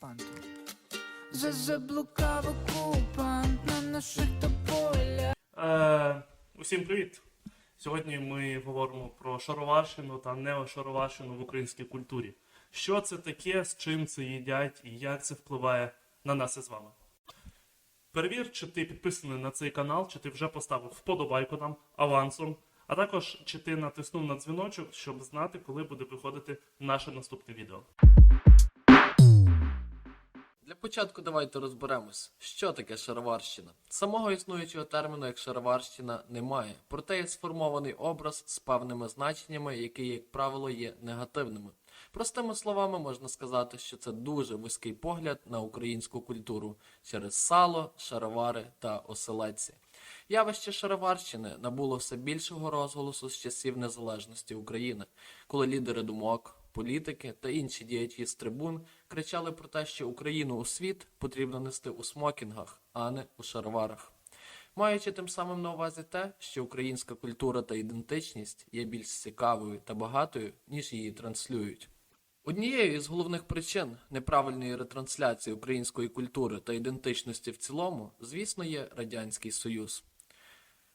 окупанту. Заблукав окупант на наших тополях. Е, усім привіт! Сьогодні ми говоримо про шароварщину та неошароварщину в українській культурі. Що це таке, з чим це їдять і як це впливає на нас із вами. Перевір, чи ти підписаний на цей канал, чи ти вже поставив вподобайку нам авансом, а також чи ти натиснув на дзвіночок, щоб знати, коли буде виходити наше наступне відео. Початку давайте розберемось, що таке шароварщина. Самого існуючого терміну як шароварщина немає, проте є сформований образ з певними значеннями, які, як правило, є негативними. Простими словами можна сказати, що це дуже вузький погляд на українську культуру через сало, шаровари та оселедці. Явище шароварщини набуло все більшого розголосу з часів незалежності України, коли лідери думок, політики та інші діячі з трибун кричали про те, що Україну у світ потрібно нести у смокінгах, а не у шароварах. Маючи тим самим на увазі те, що українська культура та ідентичність є більш цікавою та багатою, ніж її транслюють. Однією із головних причин неправильної ретрансляції української культури та ідентичності в цілому, звісно, є Радянський Союз.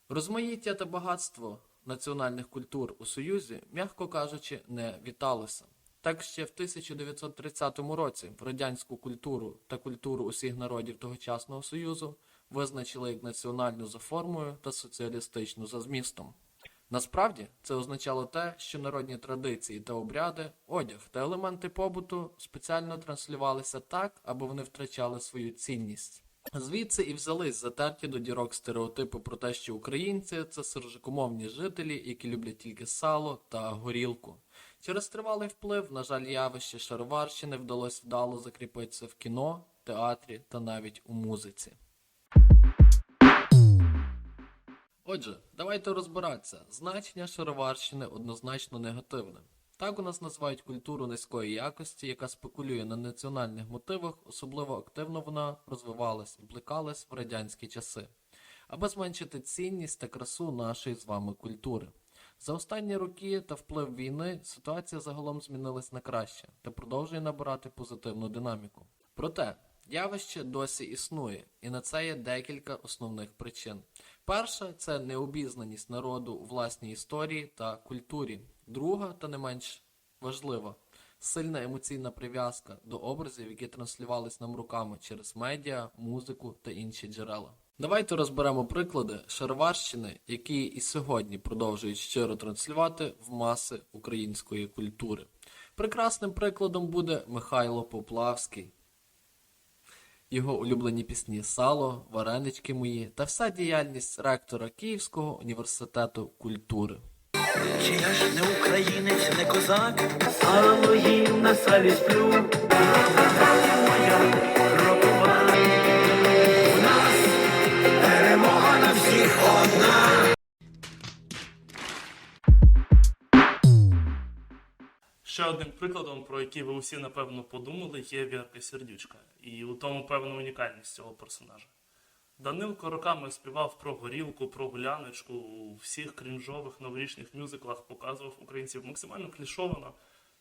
Розмаїття та багатство національних культур у Союзі, м'яко кажучи, не віталося. Так ще в 1930 році в радянську культуру та культуру усіх народів тогочасного Союзу визначили як національну за формою та соціалістичну за змістом. Насправді це означало те, що народні традиції та обряди, одяг та елементи побуту спеціально транслювалися так, аби вони втрачали свою цінність. Звідси і взялись затерті до дірок стереотипи про те, що українці це сержикомовні жителі, які люблять тільки сало та горілку. Через тривалий вплив, на жаль, явище шароварщини вдалося вдало закріпитися в кіно, театрі та навіть у музиці. Отже, давайте розбиратися. Значення шароварщини однозначно негативне. Так у нас називають культуру низької якості, яка спекулює на національних мотивах, особливо активно вона розвивалась і плекалась в радянські часи, аби зменшити цінність та красу нашої з вами культури. За останні роки та вплив війни ситуація загалом змінилась на краще та продовжує набирати позитивну динаміку. Проте явище досі існує, і на це є декілька основних причин. Перша це необізнаність народу у власній історії та культурі. Друга, та не менш важлива, сильна емоційна прив'язка до образів, які транслювались нам руками через медіа, музику та інші джерела. Давайте розберемо приклади шароварщини, які і сьогодні продовжують щиро транслювати в маси української культури. Прекрасним прикладом буде Михайло Поплавський, його улюблені пісні Сало, Варенички мої та вся діяльність ректора Київського університету культури. Чи я ж не українець, не козак, а моїм на салі сплю. Одним прикладом, про який ви усі напевно подумали, є Вірка Сердючка, і у тому певна унікальність цього персонажа. Данилко роками співав про горілку, про гуляночку у всіх крінжових новорічних мюзиклах показував українців максимально клішовано.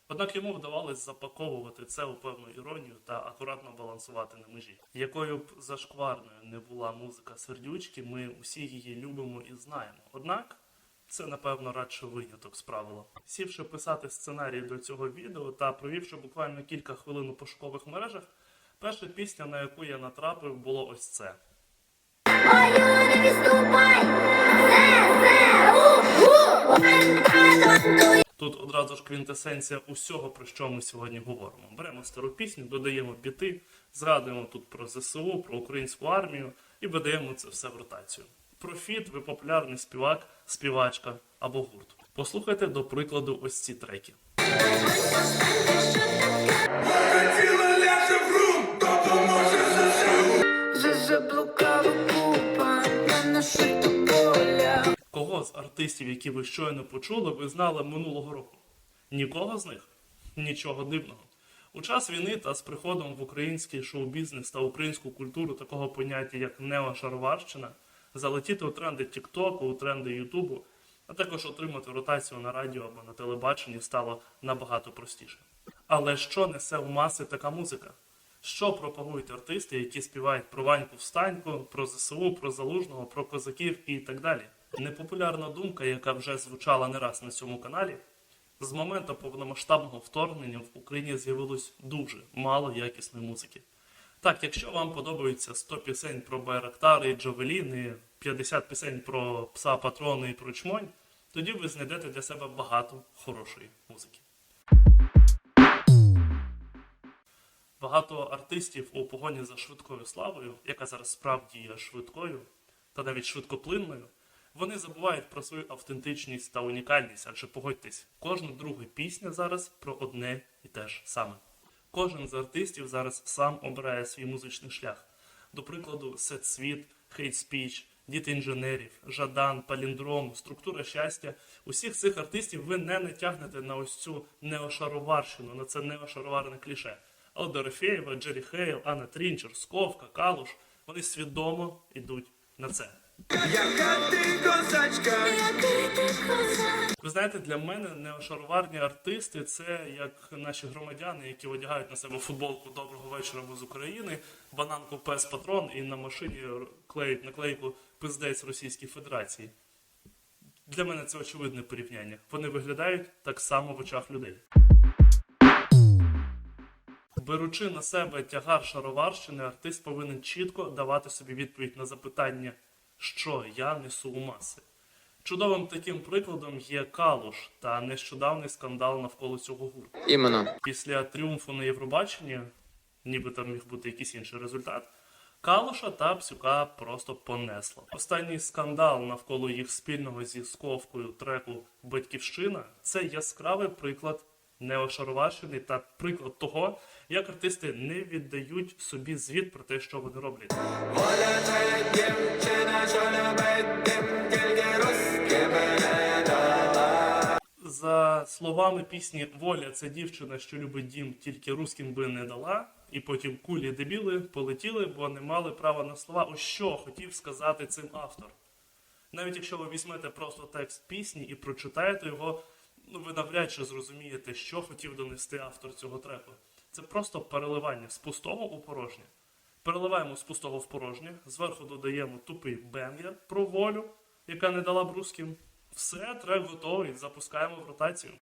Однак йому вдавалось запаковувати це у певну іронію та акуратно балансувати на межі. Якою б зашкварною не була музика сердючки, ми усі її любимо і знаємо. Однак це, напевно, радше виняток з. Сівши писати сценарій до цього відео та провівши буквально кілька хвилин у пошукових мережах, перша пісня, на яку я натрапив, було ось це. Тут одразу ж квінтесенція усього, про що ми сьогодні говоримо. Беремо стару пісню, додаємо біти, згадуємо тут про ЗСУ, про українську армію і видаємо це все в ротацію. Профіт, ви популярний співак, співачка або гурт. Послухайте до прикладу ось ці треки. Кого з артистів, які ви щойно почули, ви знали минулого року? Нікого з них? Нічого дивного. У час війни та з приходом в український шоу-бізнес та українську культуру такого поняття, як неошароварщина, залетіти у тренди Тіктоку, у тренди Ютубу, а також отримати ротацію на радіо або на телебаченні стало набагато простіше. Але що несе в маси така музика? Що пропагують артисти, які співають про Ваньку Встаньку, про ЗСУ, про Залужного, про козаків і так далі? Непопулярна думка, яка вже звучала не раз на цьому каналі. З моменту повномасштабного вторгнення в Україні з'явилось дуже мало якісної музики. Так, якщо вам подобається 100 пісень про Байрактари і Джавеліни, 50 пісень про пса патрони і про чмонь, тоді ви знайдете для себе багато хорошої музики. Багато артистів у погоні за швидкою славою, яка зараз справді є швидкою та навіть швидкоплинною, вони забувають про свою автентичність та унікальність, адже погодьтесь, кожна друга пісня зараз про одне і те ж саме. Кожен з артистів зараз сам обирає свій музичний шлях. До прикладу, Сет Світ, Хейт Спіч, Діти інженерів, Жадан, Паліндром, Структура щастя. Усіх цих артистів ви не натягнете на ось цю неошароварщину, на це неошароварне кліше. Але Дорофєєва, Джері Хейл, Анна Трінчер, Сковка, Калуш вони свідомо йдуть на це. Який ти козак Ви знаєте, для мене неошароварні артисти це як наші громадяни, які одягають на себе футболку Доброго вечора ми з України, бананку пес патрон і на машині клеють наклейку пиздець Російській Федерації. Для мене це очевидне порівняння. Вони виглядають так само в очах людей. Беручи на себе тягар шароварщини, артист повинен чітко давати собі відповідь на запитання, що я несу у маси. Чудовим таким прикладом є Калуш та нещодавний скандал навколо цього гурту. Іменно. Після тріумфу на Євробаченні, ніби там міг бути якийсь інший результат, Калуша та Псюка просто понесло. Останній скандал навколо їх спільного зі Сковкою треку Батьківщина це яскравий приклад неошароварщини та приклад того, як артисти не віддають собі звіт про те, що вони роблять. За словами пісні Воля це дівчина, що любить дім, тільки русським би не дала. І потім кулі дебіли полетіли, бо не мали права на слова. Ось що хотів сказати цим автор. Навіть якщо ви візьмете просто текст пісні і прочитаєте його, ну ви навряд чи зрозумієте, що хотів донести автор цього треку. Це просто переливання з пустого у порожнє. Переливаємо з пустого в порожнє, зверху додаємо тупий бенгер про волю, яка не дала б русським. Все, трек готовий, запускаємо в ротацію.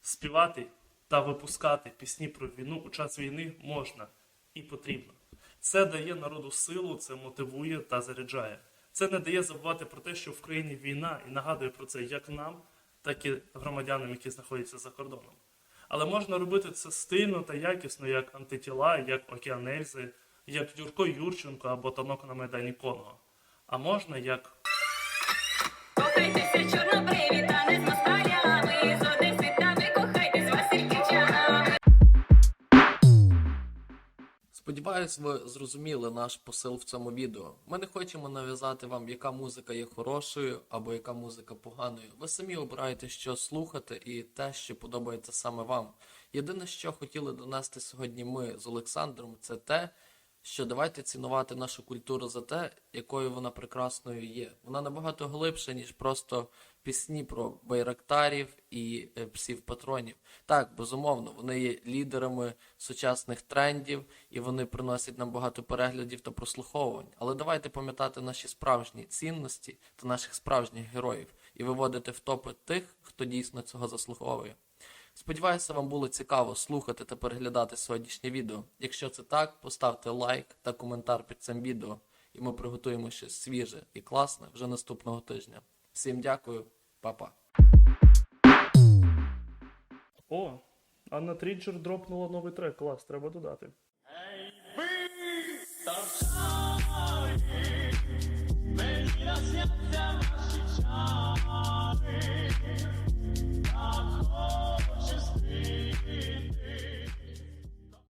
Співати та випускати пісні про війну у час війни можна і потрібно. Це дає народу силу, це мотивує та заряджає. Це не дає забувати про те, що в країні війна і нагадує про це як нам, так і громадянам, які знаходяться за кордоном. Але можна робити це стильно та якісно, як антитіла, як океанельзи, як Юрко Юрченко або танок на Майдані Конго. А можна як Кохайтеся чорнобриві та не Сподіваюсь, ви зрозуміли наш посил в цьому відео. Ми не хочемо нав'язати вам, яка музика є хорошою або яка музика поганою. Ви самі обираєте, що слухати, і те, що подобається саме вам. Єдине, що хотіли донести сьогодні ми з Олександром, це те, що давайте цінувати нашу культуру за те, якою вона прекрасною є. Вона набагато глибша, ніж просто пісні про байрактарів і е, псів патронів. Так, безумовно, вони є лідерами сучасних трендів і вони приносять нам багато переглядів та прослуховувань. Але давайте пам'ятати наші справжні цінності та наших справжніх героїв і виводити в топи тих, хто дійсно цього заслуговує. Сподіваюся, вам було цікаво слухати та переглядати сьогоднішнє відео. Якщо це так, поставте лайк та коментар під цим відео, і ми приготуємо щось свіже і класне вже наступного тижня. Всім дякую, па-па. О, Анна Тріджер дропнула новий трек. Клас, треба додати. Мені